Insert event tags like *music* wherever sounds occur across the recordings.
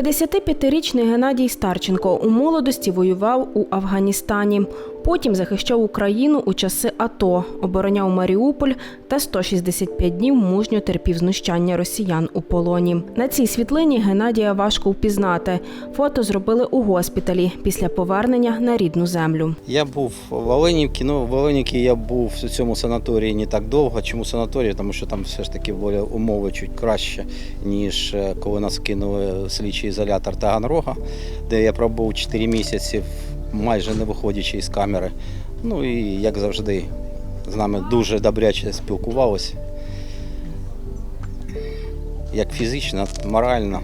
55-річний Геннадій Старченко у молодості воював у Афганістані. Потім захищав Україну у часи АТО, обороняв Маріуполь та 165 днів мужньо терпів знущання росіян у полоні. На цій світлині Геннадія важко впізнати. Фото зробили у госпіталі після повернення на рідну землю. Я був в Оленівці, ну в Оленівці я був у цьому санаторії не так довго. Чому санаторій? Тому що там все ж таки були умови чуть краще, ніж е, коли нас кинули в слідчий ізолятор Таганрога, де я пробув 4 місяці, майже не виходячи із камери. Ну і як завжди, з нами дуже добряче спілкувалися. Як фізично, морально.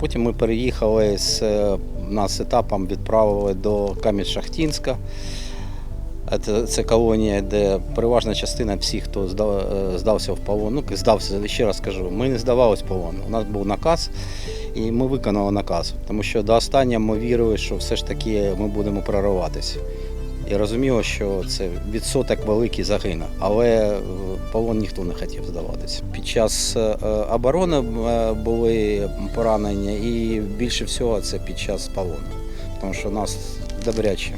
Потім ми переїхали з е, нас етапом відправили до Кам'янь-Шахтінська. Це, колонія, де переважна частина всіх, хто е, здався в полон. Ну, здався, ще раз кажу, ми не здавалися в полон. У нас був наказ, і ми виконали наказ. Тому що до останнього ми вірили, що все ж таки ми будемо прориватися. І розуміло, що це відсоток великий загине, але полон ніхто не хотів здаватися. Під час е, оборони е, були поранення, і більше всього це під час полону, тому що нас добряче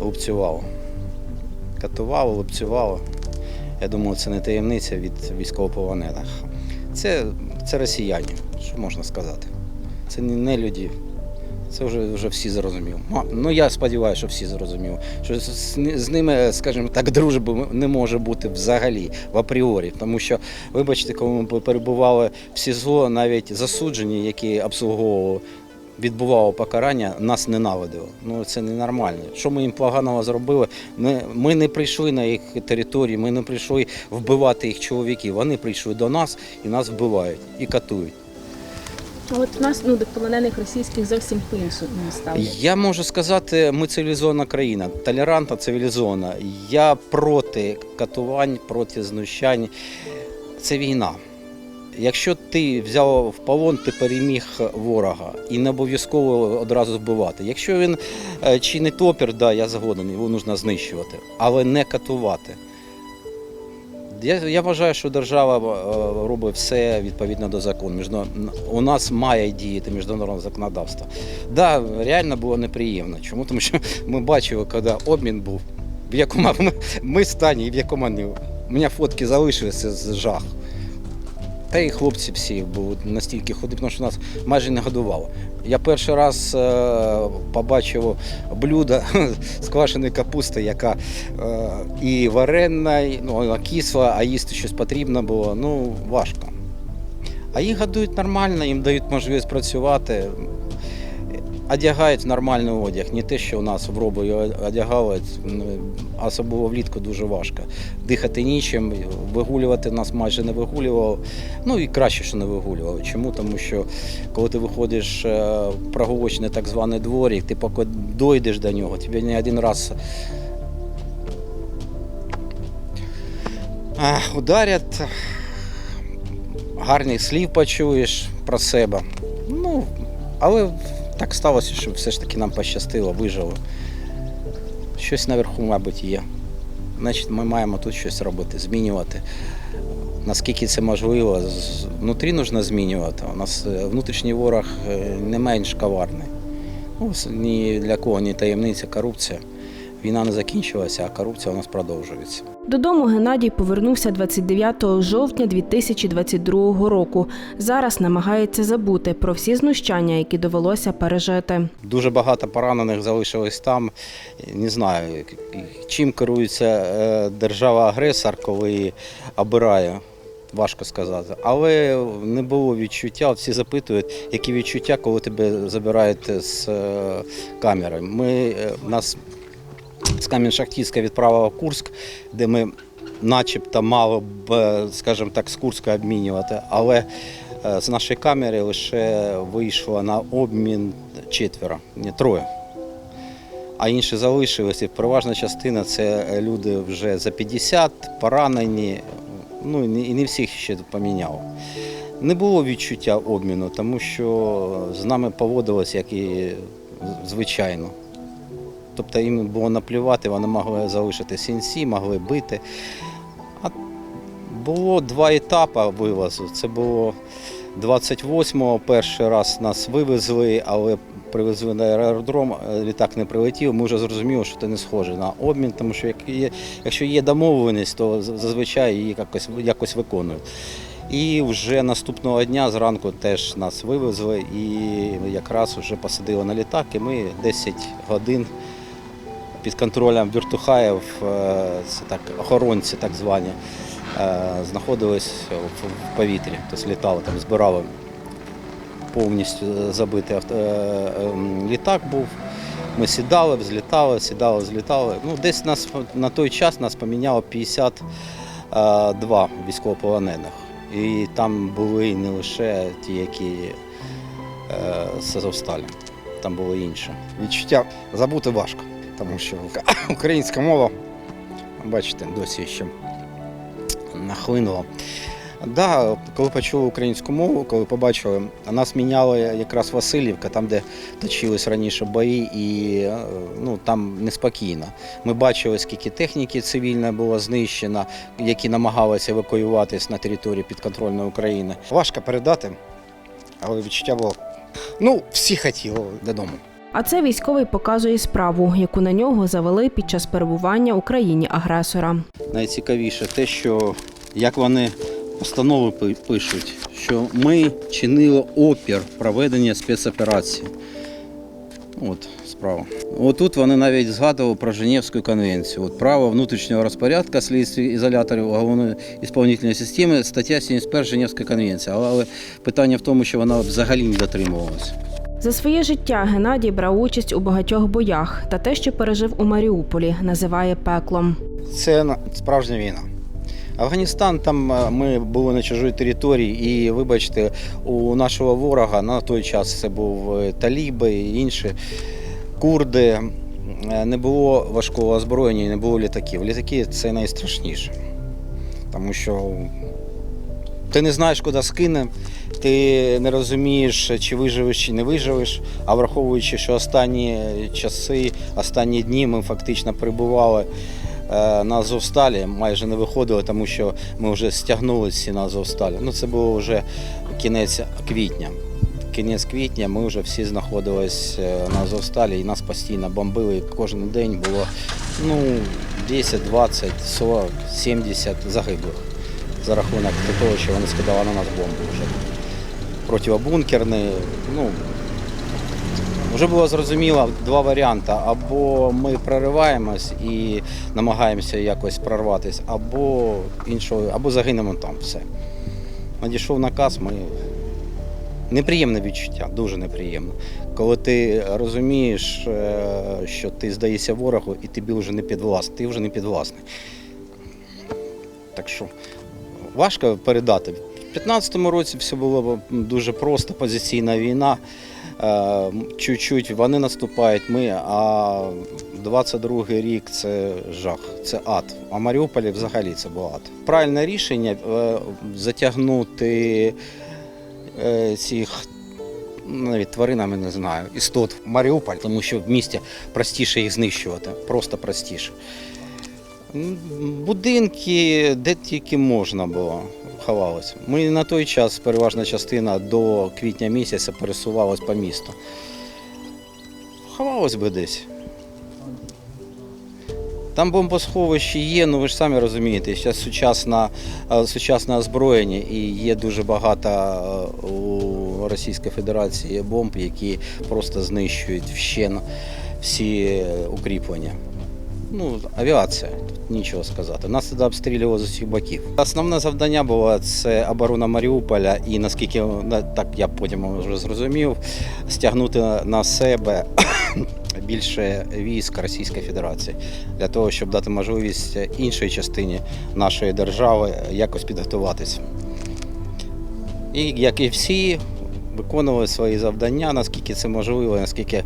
лупцювало. Катувало, лупцювало. Я думаю, це не таємниця від військовополонених. Це, це росіяни, що можна сказати. Це не, люди. Це вже, вже всі зрозуміли. Ну я сподіваюся, що всі зрозуміли. Що з, ними, скажімо так, дружби не може бути взагалі в апріорі. Тому що, вибачте, коли ми перебували в СІЗО, навіть засуджені, які обслуговували, відбувало покарання, нас ненавидили. Ну це ненормально. Що ми їм поганого зробили? Ми, ми не прийшли на їх територію, ми не прийшли вбивати їх чоловіків. Вони прийшли до нас і нас вбивають і катують. От у нас ну до полонених російських зовсім по-іншому ставлять. Я можу сказати, ми цивілізована країна, толерантна, цивілізована. Я проти катувань, проти знущань. Це війна. Якщо ти взяв в полон, ти переміг ворога і не обов'язково одразу вбивати. Якщо він е, чинить опір, да, я згоден, його потрібно знищувати, але не катувати. Я, я вважаю, що держава е, робить все відповідно до закону. Міжна- У нас має діяти міжнародне законодавство. Так, да, реально було неприємно. Чому? Тому що ми бачили, коли обмін був, в якому ми, стані і в якому не. У мене фотки залишилися з жах. Та й хлопці всі були настільки худі, тому що нас майже не годували. Я перший раз е, побачив блюдо *laughs* з квашеної капусти, яка е, і варена, і, ну, кисла, а їсти щось потрібно було. Ну, важко. А їх годують нормально, їм дають можливість працювати. Одягають нормальний одяг, не те, що у нас в робі одягають, особливо влітку дуже важко. Дихати нічим, вигулювати нас майже не вигулював. Ну і краще, що не вигулював. Чому? Тому що коли ти виходиш е, в прогулочний так званий дворик, ти поки дойдеш до нього, тобі не один раз е, ударять, гарних слів почуєш про себе. Ну, але так сталося, що все ж таки нам пощастило, вижили. Щось наверху, мабуть, є. Значить, ми маємо тут щось робити, змінювати. Наскільки це можливо, внутрі потрібно змінювати. У нас е, внутрішній ворог е, не менш коварний. Ну, ні для кого не таємниця, корупція. Війна не закінчилася, а корупція у нас продовжується. Додому Геннадій повернувся 29 жовтня 2022 року. Зараз намагається забути про всі знущання, які довелося пережити. Дуже багато поранених залишилось там. Не знаю, чим керується е, держава-агресор, коли обирає. Важко сказати. Але не було відчуття. Всі запитують, які відчуття, коли тебе забирають з е, камери. Ми е, нас з Кам'яншахтівська відправила в Курськ, де ми начебто мало б, е, скажімо так, з Курська обмінювати, але е, з нашої камери лише вийшло на обмін четверо, не троє. А інші залишилися. Переважна частина це люди вже за 50, поранені. Ну і не всіх ще поміняв. Не було відчуття обміну, тому що з нами поводилось як і звичайно. Тобто їм було наплювати, вони могли залишити сінці, могли бити. А було два етапи вивозу. Це було 28-го перший раз нас вивезли, але привезли на аеродром, е, літак не прилетів. Ми вже зрозуміли, що це не схоже на обмін, тому що якщо є домовленість, то зазвичай її якось, якось виконують. І вже наступного дня зранку теж нас вивезли і якраз вже посадили на літак, і ми 10 годин під контролем віртухаїв, е, це так, охоронці так звані, е, знаходились в повітрі, тобто літали, там збирали повністю забитий авто, е, ем, літак був. Ми сідали, взлітали, сідали, взлітали. Ну, десь нас на той час нас поміняло 52 військовополонених. І там були не лише ті, які е, з Азовсталі, там були інші. Відчуття забути важко, тому що *coughs* українська мова, бачите, досі ще нахлинуло. Да, коли почули українську мову, коли побачили, нас міняли якраз Васильівка, там, де точились раніше бої, і е, ну, там неспокійно. Ми бачили, скільки техніки цивільної було знищено, які намагалися евакуюватись на території підконтрольної України. важко передати, але відчуття було. Ну, всі хотіли додому. А це військовий показує справу, яку на нього завели під час перебування у країні агресора. Найцікавіше те, що як вони постанови пишуть, що ми чинили опір проведення спецоперації. От справа. Отут вони навіть згадували про Женевську конвенцію. От право внутрішнього розпорядка слідстві ізоляторів головної ісполнительної системи, стаття 71 Женевської конвенції. Але питання в тому, що вона взагалі не дотримувалася. За своє життя Геннадій брав участь у багатьох боях та те, що пережив у Маріуполі, називає пеклом. Це справжня війна. Афганістан, там е, ми були на чужій території, і вибачте, у нашого ворога на той час це був е, таліби і інші курди. е, Не було важкого озброєння, не було літаків. Літаки це найстрашніше. Тому що ти не знаєш, куди скине, ти не розумієш, чи виживеш, чи не виживеш. А враховуючи, що останні часи, останні дні ми фактично перебували е, на Азовсталі, майже не виходили, тому що ми вже стягнули всі на Азовсталі. Ну, це було вже кінець квітня. Кінець квітня ми вже всі знаходились е, на Азовсталі і нас постійно бомбили. Кожен день було ну, 10, 20, 40, 70 загиблих за рахунок того, що вони скидали на нас бомби вже. Противобункерні. Ну, вже було зрозуміло два варіанти. Або ми прориваємось і намагаємося якось прорватися, або іншого, або загинемо там все. Надійшов наказ, ми. Неприємне відчуття, дуже неприємно. Коли ти розумієш, е, що ти здаєшся ворогу і тобі вже не підвласний, ти вже не підвласний. Так що важко передати. У 2015 році все було дуже просто, позиційна війна. Е, Чуть-чуть вони наступають, ми, а 22-й рік це жах, це ад. А Маріуполі взагалі це був ад. Правильне рішення е, затягнути е, цих навіть тваринами не знаю, істот в Маріуполь, тому що в місті простіше їх знищувати, просто простіше. Будинки, де тільки можна було, ховалися. Ми на той час, переважна частина до квітня місяця пересувалась по місту. Ховалось би десь. Там бомбосховище є, ну ви ж самі розумієте, зараз сучасна, е, сучасне озброєння і є дуже багато е, у Російської Федерації бомб, які просто знищують вщен всі укріплення. Ну, авіація, тут нічого сказати. Нас тоді обстрілювали з усіх боків. Основне завдання було це оборона Маріуполя, і наскільки так я потім вже зрозумів, стягнути на себе *coughs* більше військ Російської Федерації для того, щоб дати можливість іншій частині нашої держави якось підготуватися. І як і всі, виконували свої завдання, наскільки це можливо, наскільки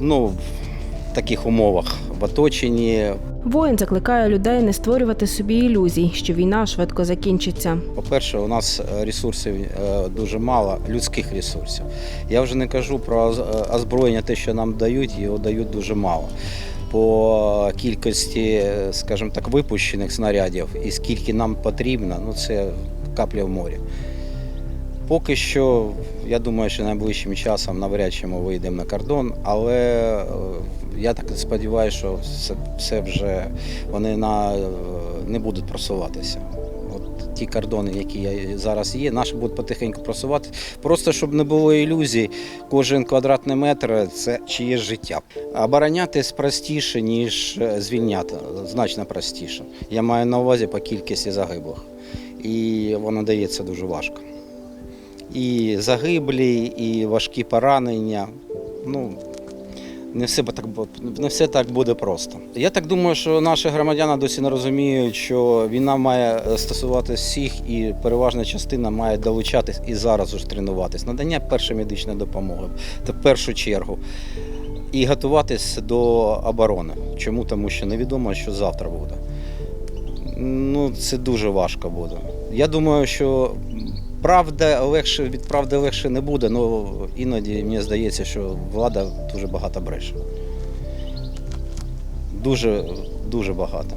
ну, в таких умовах в оточенні. Воїн закликає людей не створювати собі ілюзій, що війна швидко закінчиться. По-перше, у нас е, ресурсів е, дуже мало, людських ресурсів. Я вже не кажу про е, озброєння, те, що нам дають, його дають дуже мало. По кількості, скажімо так, випущених снарядів і скільки нам потрібно, ну це капля в морі. Поки що, я думаю, що найближчим часом навряд чи ми вийдемо на кордон, але я так сподіваюся, що все, вже вони на, е, не будуть просуватися. От ті кордони, які зараз є, наші будуть потихеньку просувати. Просто щоб не було ілюзій, кожен квадратний метр це чиє життя. Оборонятись простіше, ніж е, звільняти, значно простіше. Я маю на увазі по кількості загиблих. І воно дається дуже важко і загиблі, і важкі поранення. Ну, не все, так, не все так буде просто. Я так думаю, що наші громадяни досі не розуміють, що війна має е, стосуватися всіх, і переважна частина має долучатись і зараз уже тренуватись. Надання першої медичної допомоги в першу чергу. І готуватись до оборони. Чому? Тому що невідомо, що завтра буде. Ну, це дуже важко буде. Я думаю, що правда легше від правди легше не буде, але іноді мені здається, що влада дуже багато бреше. Дуже, дуже багато.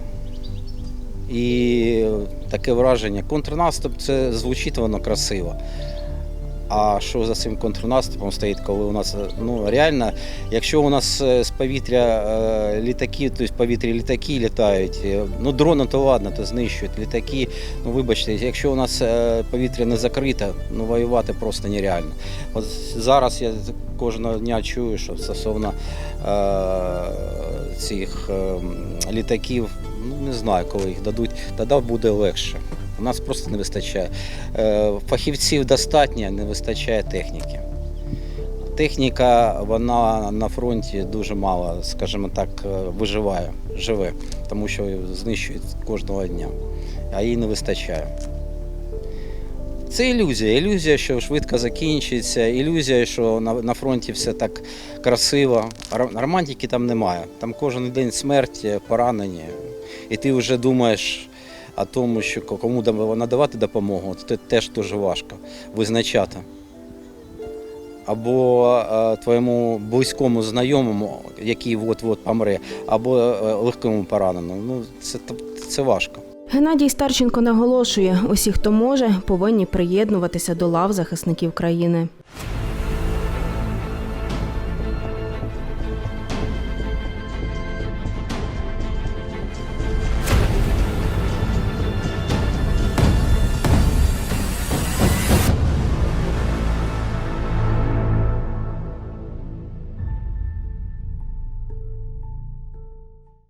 І таке враження. Контрнаступ це звучить воно красиво. А що за цим контрнаступом стоїть, коли у нас ну реально, якщо у нас е, з повітря е, літаки, тобто в повітрі літаки літають, е, ну дрони то ладно, то знищують літаки. Ну вибачте, якщо у нас повітря не закрите, ну воювати просто нереально. От зараз я кожного дня чую, що стосовно е, цих е, літаків, ну не знаю, коли їх дадуть, тоді буде легше. У нас просто не вистачає. Е, Фахівців достатньо, не вистачає техніки. Техніка, вона на фронті дуже мало, скажімо так, е, виживає, живе, тому що знищують кожного дня, а їй не вистачає. Це ілюзія. Ілюзія, що швидко закінчиться, ілюзія, що на, на фронті все так красиво. Ро- Романтики там немає. Там кожен день смерть, поранення. І ти вже думаєш о тому, що кому надавати допомогу, це теж дуже важко визначати. Або е, твоєму близькому знайомому, який от-от помре, або е, легкому пораненому. Ну, це, це важко. Геннадій Старченко наголошує: усі, хто може, повинні приєднуватися до лав захисників країни.